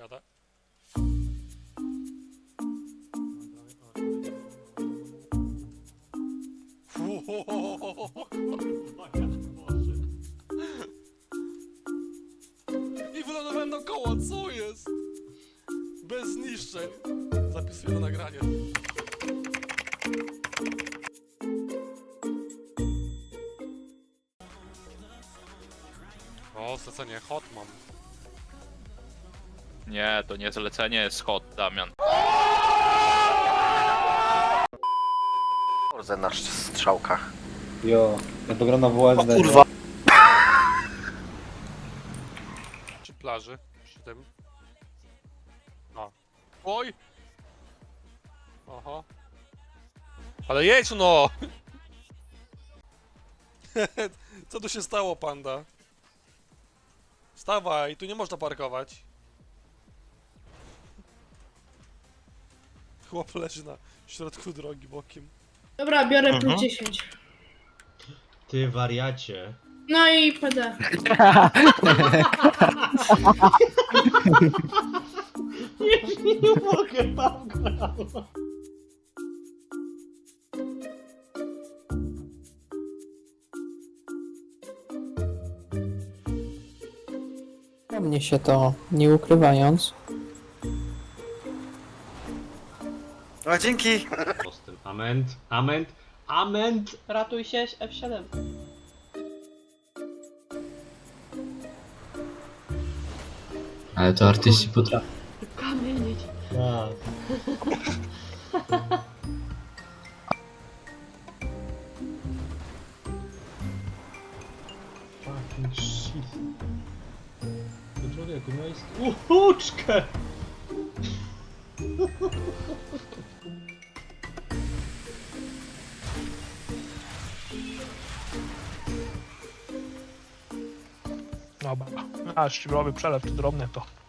Jadę. I wylądowałem na koła, co jest? Bez zniszczeń. Zapisuję na nagranie. O, zlecenie hot mam. Nie, to nie zlecenie jest hot, Damian. Kurde, na strzałkach. Jo, ja to gram na WSD. kurwa. Przy plaży, przy tym. A. Oj! Oho. Ale jedź no! Co tu się stało, panda? Stawaj, tu nie można parkować. Chłop leży na środku drogi bokiem. Dobra, biorę Mhm. plus 10. Ty wariacie. No i PD. Nie, nie mogę. Do mnie się to, nie ukrywając. No dzięki. Postęp. Ament, ament, ament. Ratuj się, F7. Ale to artyści potrafią. Kamienić. Tak. Fucking shit. Do człowieku, jest... Uhuczkę! Dobra, a szczebrowy przelew to drobne to.